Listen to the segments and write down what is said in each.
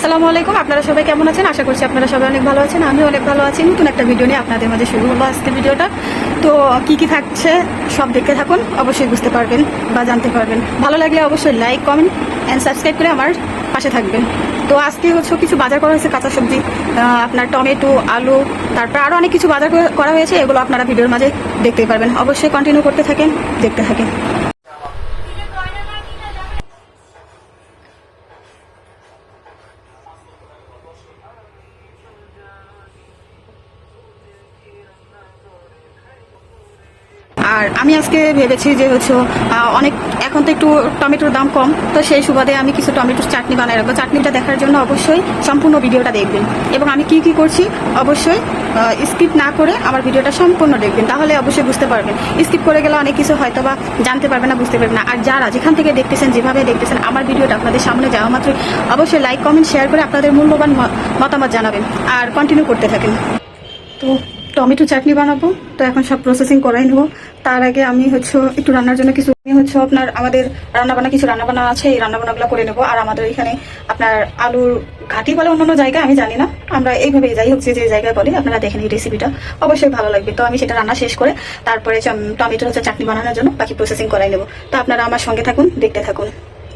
আসসালামু আলাইকুম, আপনারা সবাই কেমন আছেন? আশা করছি আপনারা সবাই অনেক ভালো আছেন আমি অনেক ভালো আছি। নতুন একটা ভিডিও নিয়ে আপনাদের মাঝে শুরু হলো আজকে ভিডিওটা তো, কি কি থাকছে সব দেখতে থাকুন, অবশ্যই বুঝতে পারবেন বা জানতে পারবেন। ভালো লাগলে অবশ্যই লাইক কমেন্ট অ্যান্ড সাবস্ক্রাইব করে আমার পাশে থাকবেন। তো, আজকে হচ্ছে কিছু বাজার করা হয়েছে, কাঁচা সবজি আপনার টমেটো, আলু, তারপর আরও অনেক কিছু বাজার করা হয়েছে, এগুলো আপনারা ভিডিওর মাঝে দেখতে পারবেন। অবশ্যই কন্টিনিউ করতে থাকেন, দেখতে থাকেন। আর আমি আজকে ভেবেছি যে হচ্ছে অনেক, এখন তো একটু টমেটোর দাম কম, তো সেই সুবাদে আমি কিছু টমেটোর চাটনি বানাই রাখব। চাটনিটা দেখার জন্য অবশ্যই সম্পূর্ণ ভিডিওটা দেখবেন। এবং আমি কি কি করছি, অবশ্যই স্কিপ না করে আমার ভিডিওটা সম্পূর্ণ দেখবেন। তাহলে অবশ্যই বুঝতে পারবেন। স্কিপ করে গেলে অনেক কিছু হয়তো বা জানতে পারবেন না, বুঝতে পারবেন না। আর যারা যেখান থেকে দেখতেছেন, যেভাবে দেখতেছেন, আমার ভিডিওটা আপনাদের সামনে যাওয়া মাত্রই অবশ্যই লাইক কমেন্ট শেয়ার করে আপনাদের মূল্যবান মতামত জানাবেন। আর কন্টিনিউ করতে থাকেন। তো টমেটো চাটনি বানাবো। তো এখন সব প্রসেসিং করাই নেব। তার আগে আমি হচ্ছে একটু রান্নার জন্য কিছু আমি হচ্ছে আপনার আমাদের রান্নাবান্না, কিছু রান্নাবান্না আছে, এই রান্নাবান্নাগুলো করে নেব। আর আমাদের এখানে আপনার আলুর ঘাটি বলে অন্যান্য জায়গায় আমি জানি না। আমরা এইভাবে যাই হচ্ছে যে জায়গায় বলি আপনারা দেখেন এই রেসিপিটা অবশ্যই ভালো লাগবে। তো আমি সেটা রান্না শেষ করে তারপরে টমেটো হচ্ছে চাটনি বানানোর জন্য বাকি প্রসেসিং করাই নেব। তো আপনারা আমার সঙ্গে থাকুন, দেখতে থাকুন।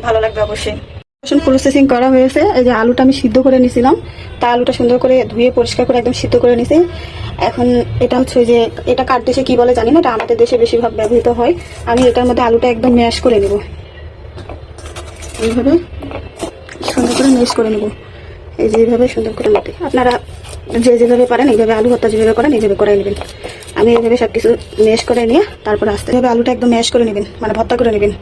ভালো লাগবে অবশ্যই। রসুন প্রসেসিং করা হয়েছে। এই যে আলুটা আমি সিদ্ধ করে নিছিলাম তা আলুটা সুন্দর করে ধুয়ে পরিষ্কার করে একদম সিদ্ধ করে নিছি এখন এটা হচ্ছে যে, এটা কার দেশে কী বলে জানি না, এটা আমাদের দেশে বেশিরভাগ ব্যবহৃত হয়। আমি এটার মধ্যে আলুটা একদম ম্যাশ করে নেব। এইভাবে সুন্দর করে ম্যাশ করে নেব। এই যে এইভাবে সুন্দর করে নিতে আপনারা যে যেভাবে পারেন, এইভাবে আলু ভর্তা যেভাবে করেন, এইভাবে করে নেবেন। আমি এইভাবে সব কিছু ম্যাশ করে নিয়ে, তারপর আস্তে আলুটা একদম ম্যাশ করে নেবেন মানে ভর্তা করে নেবেন।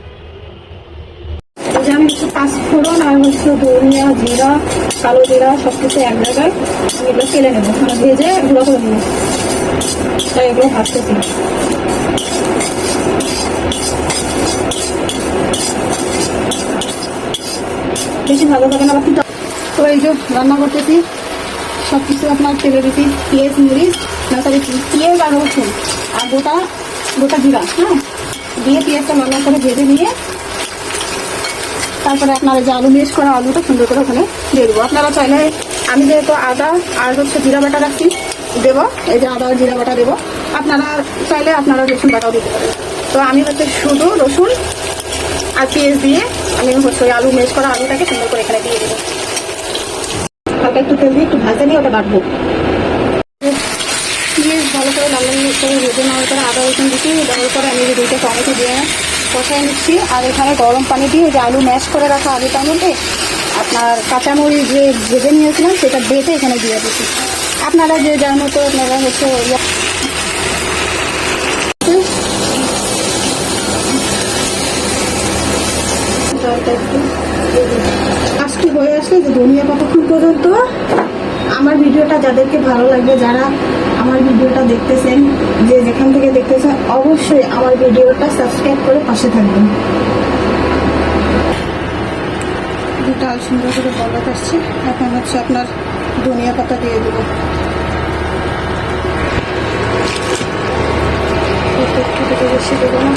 আমি হচ্ছে পাঁচফোড়ন আর হচ্ছে ধনিয়া জিরা, কালো জিরা সব কিছু এক জায়গায়। এগুলো ফেলে নেব। মানে ভেজে গুঁড়ো করে নেব। তাই এগুলো ভাবতেছি বেশি ভালো থাকে না বাকি তো এই যে রান্না করতেছি সব কিছু আপনার তেলে দিচ্ছি পেঁয়াজ, মরিচ না সরি পেঁয়াজ আর রসুন। আর গোটা গোটা জিরা হ্যাঁ? দিয়ে পেঁয়াজটা রান্না করে ভেজে নিয়ে তারপরে আপনারা যে আলু মিক্স করা আলুটা সুন্দর করে ওখানে দিয়ে দেবো। আপনারা চাইলে আমি যেহেতু আদা আর হচ্ছে জিরা বাটা রাখছি, দেবো। এই যে আদা জিরা বাটা দেবো। আপনারা চাইলে আপনারা রসুন বাটাও দিতে পারেন। তো আমি হচ্ছে শুধু রসুন আর পেঁয়াজ দিয়ে আমি হচ্ছে আলু মিক্স করা আলুটাকে সুন্দর করে এখানে দিয়ে দেবো। হালকা একটু তেল দিয়ে একটু ভাজে নিয়ে ওটা বাটবো। পেঁয়াজ ভালো করে লাল লাল করে ভেজে নেওয়ার পরে আদা রসুন দিচ্ছি। দেওয়ার পরে আমি দুইটা টমেটো দিয়ে কষাই নিচ্ছি আর এখানে গরম পানি দিয়ে যে আলু ম্যাশ করে রাখা আলুটার মধ্যে আপনার কাঁচামরিচ যে ভেজে নিয়েছিলাম, সেটা বেটে এখানে দিয়ে দিচ্ছি আপনারা যে যার মতো আপনারা হচ্ছে। কাজটি হয়ে আসলে যে ধনিয়া কতক্ষণ পর্যন্ত আমার ভিডিওটা যাদেরকে ভালো লাগবে, যারা আমার ভিডিওটা দেখতেছেন, যে যেখান থেকে দেখতেছেন, অবশ্যই আমার ভিডিওটা সাবস্ক্রাইব করে পাশে থাকবেন। ডাল সুন্দর করে বলক আসছে। এখন হচ্ছে আপনার ধনিয়া পাতা দিয়ে দেবো। একটু বেশি দেবো না।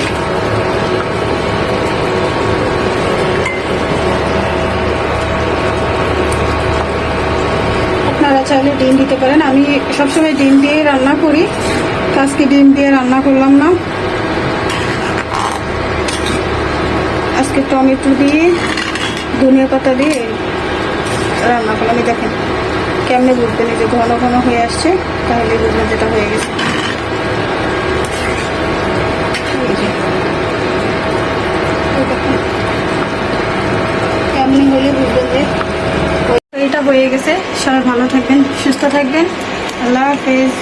চাইলে ডিম দিতে পারেন। আমি সবসময় ডিম দিয়ে রান্না করি। আজকে ডিম দিয়ে রান্না করলাম না। আজকে টমেটো দিয়ে ধনিয়া পাতা দিয়ে রান্না করলাম। দেখেন, কেমনে বুঝবেন? যে ঘন ঘন হয়ে আসছে, তাহলে বুঝবেন যেটা হয়ে গেছে। কেমনে হলে এটা হয়ে গেছে। সবাই ভালো থাকবেন সুস্থ থাকবেন। আল্লাহ হাফেজ।